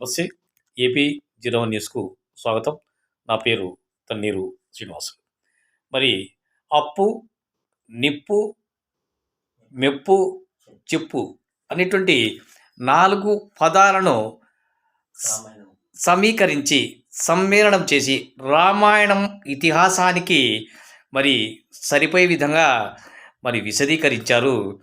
నమస్తే AP zero న్యూస్కు స్వాగతం. నా పేరు తన్నీరు శ్రీనివాసులు. మరి అప్పు నిప్పు మెప్పు చెప్పు అనేటువంటి నాలుగు పదాలను సమీకరించి సమ్మేళనం చేసి రామాయణం ఇతిహాసానికి మరి సరిపోయే విధంగా మరి విశదీకరించారు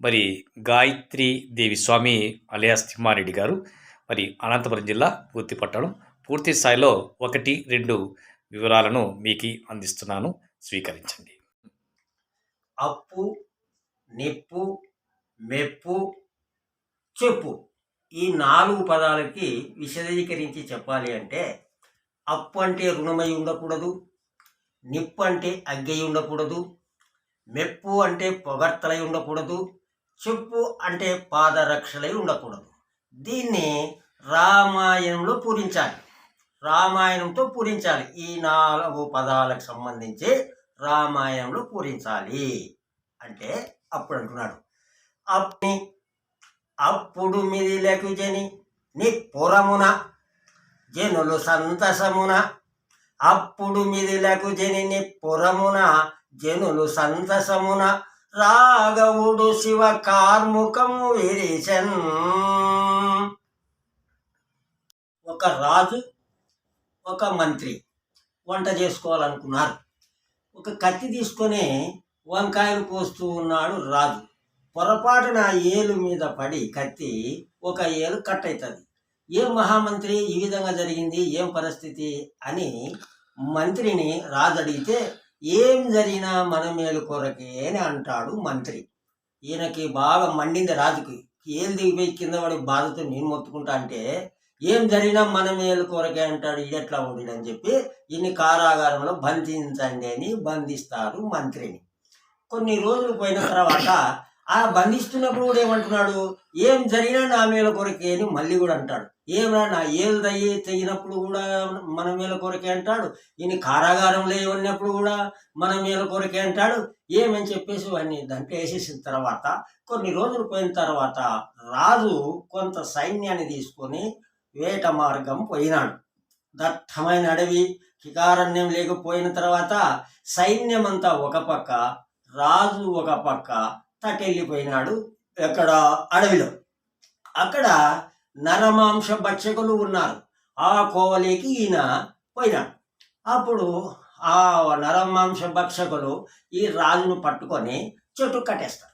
మరి గాయత్రి దేవి స్వామి అలియాస్ తిమ్మారెడ్డి గారు. మరి అనంతపురం జిల్లా పూర్తి పట్టణం పూర్తి స్థాయిలో ఒకటి రెండు వివరాలను మీకు అందిస్తున్నాను. స్వీకరించండి. అప్పు నిప్పు మెప్పు చెప్పు. ఈ నాలుగు పదాలకి విశదీకరించి చెప్పాలి అంటే అప్పు అంటే రుణమై ఉండకూడదు. నిప్పు అంటే అగ్గై ఉండకూడదు. మెప్పు అంటే పొగడ్తలై ఉండకూడదు. చెప్పు అంటే పాదరక్షలై ఉండకూడదు. దీన్ని రామాయణంలో పూరించాలి. రామాయణంతో పూరించాలి. ఈ నాలుగు పదాలకు సంబంధించి రామాయణంలో పూరించాలి. అంటే అప్పుడు అంటున్నాడు. అప్ని అప్పుడు మిదిలకు జని నీ పురమున జనులు సంతసమున. అప్పుడు మిదిలకు జని నీ పురమున జనులు సంతసమున. రాఘవుడు శివ కార్ముకము విరిచన్. ఒక రాజు ఒక మంత్రి వంట చేసుకోవాలనుకున్నారు. ఒక కత్తి తీసుకొని వంకాయలు కోస్తూ ఉన్నాడు రాజు. పొరపాటున ఏలు మీద పడి కత్తి ఒక ఏలు కట్ అవుతుంది ఏ మహామంత్రి ఈ విధంగా జరిగింది ఏం పరిస్థితి అని మంత్రిని రాజు అడిగితే ఏం జరిగినా మన మేలు కొరకే అని అంటాడు మంత్రి. ఈయనకి బాగా మండింది రాజుకి. ఏలు దిగిపోయి కింద పడి బాధతో నేను మొత్తుకుంటా అంటే ఏం జరిగినా మన మేలు కొరకే అంటాడు ఇది ఎట్లా ఉంది అని చెప్పి ఇన్ని కారాగారంలో బంధించండి అని బంధిస్తారు మంత్రిని. కొన్ని రోజులు పోయిన తర్వాత ఆ బంధిస్తున్నప్పుడు కూడా ఏమంటున్నాడు ఏం జరిగినా నా మేల కొరకే అని మళ్ళీ కూడా అంటాడు. ఏమరా నా ఏలు దయ్యి తెగినప్పుడు కూడా మన మేల కొరకే అంటాడు ఈయన కారాగారంలో ఉన్నప్పుడు కూడా మన మేల కొరకే అంటాడు ఏమని చెప్పేసి వాడిని దాంట్లో వేసేసిన తర్వాత కొన్ని రోజులు పోయిన తర్వాత రాజు కొంత సైన్యాన్ని తీసుకొని వేట మార్గం పోయినాడు. దట్టమైన అడవి కికారణ్యం లేకపోయిన తర్వాత సైన్యమంతా ఒక పక్క రాజు ఒక పక్క తటెళ్ళిపోయినాడు ఎక్కడ అడవిలో. అక్కడ నరమాంస భక్షకులు ఉన్నారు. ఆ కోవలికి ఈయన పోయినాడు. అప్పుడు ఆ నరమాంస భక్షకులు ఈ రాజును పట్టుకొని చెట్టు కట్టేస్తారు.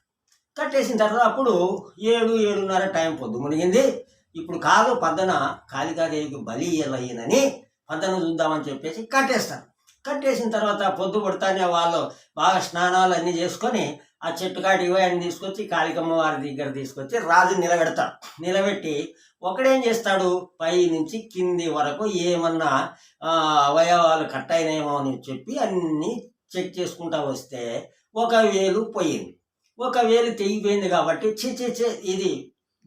కట్టేసిన తర్వాత అప్పుడు ఏడు ఏడున్నర టైం పొద్దు మునిగింది. ఇప్పుడు కాదు పద్దన కాళికాదేవికి బలి ఇయ్యాలని పద్దన చూద్దామని చెప్పేసి కట్టేస్తారు. కట్టేసిన తర్వాత పొద్దు పడతానే వాళ్ళు బాగా స్నానాలు అన్నీ చేసుకొని ఆ చెట్టు కాటి ఇవన్నీ తీసుకొచ్చి కాళికమ్మ వారి దగ్గర తీసుకొచ్చి రాజు నిలబెడతారు నిలబెట్టి ఒకడేం చేస్తాడు? పై నుంచి కింది వరకు ఏమన్నా అవయవాలు కట్ అయినాయేమో అని చెప్పి అన్నీ చెక్ చేసుకుంటా వస్తే ఒక వేలు పోయింది. ఒక వేలు తెగిపోయింది కాబట్టి చే ఇది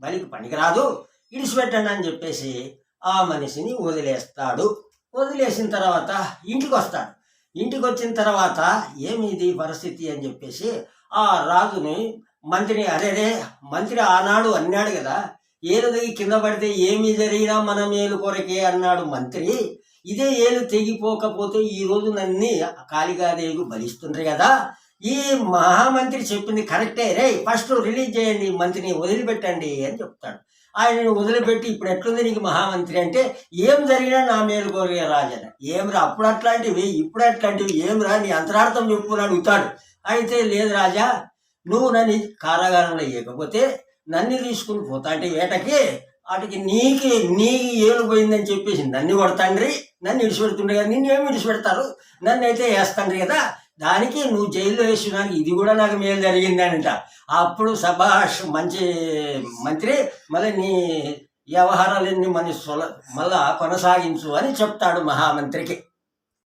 బలికి పనికిరాదు. ఇడిచిపెట్టండి అని చెప్పేసి ఆ మనిషిని వదిలేస్తాడు. వదిలేసిన తర్వాత ఇంటికి వస్తాడు ఇంటికి వచ్చిన తర్వాత ఏమి ఇది పరిస్థితి అని చెప్పేసి ఆ రాజుని మంత్రిని అరేరే మంత్రి ఆనాడు అన్నాడు కదా ఏలు కింద పడితే ఏమి జరిగినా మన మేలు కొరకే అన్నాడు మంత్రి. ఇదే ఏలు తెగిపోకపోతే ఈ రోజు నన్ను కాళికాదేవికి బలిస్తుంది కదా. ఈ మహామంత్రి చెప్పింది కరెక్టే. రే ఫస్ట్ రిలీజ్ చేయండి మంత్రిని వదిలిపెట్టండి అని చెప్తాడు. ఆయనను వదిలిపెట్టి ఇప్పుడు ఎట్లుంది నీకు మహామంత్రి అంటే ఏం జరిగినా నా మేలు కోరిక రాజన రా అప్పుడు అట్లాంటివి ఇప్పుడు అట్లాంటివి ఏమిరా నీ అంతరార్థం చెప్పు అని అడుగుతాడు. అయితే లేదు రాజా నువ్వు నన్ను కారాగారంలో ఇవ్వకపోతే నన్ను తీసుకుని పోతా అంటే వేటకి వాటికి నీకి నీకు ఏలు పోయిందని చెప్పేసి నన్ను కొడతాండ్రి నన్ను ఇడిచిపెడుతుండే కదా నిన్ను ఏమి ఇడిచిపెడతారు? నన్ను అయితే వేస్తాండ్రి కదా దానికి నువ్వు జైల్లో వేసినానికి ఇది కూడా నాకు మేలు జరిగిందనంట. అప్పుడు సభాష్ మంచి మంత్రి మళ్ళీ నీ వ్యవహారాలన్నీ మన సొల మళ్ళా కొనసాగించు అని చెప్తాడు మహామంత్రికి.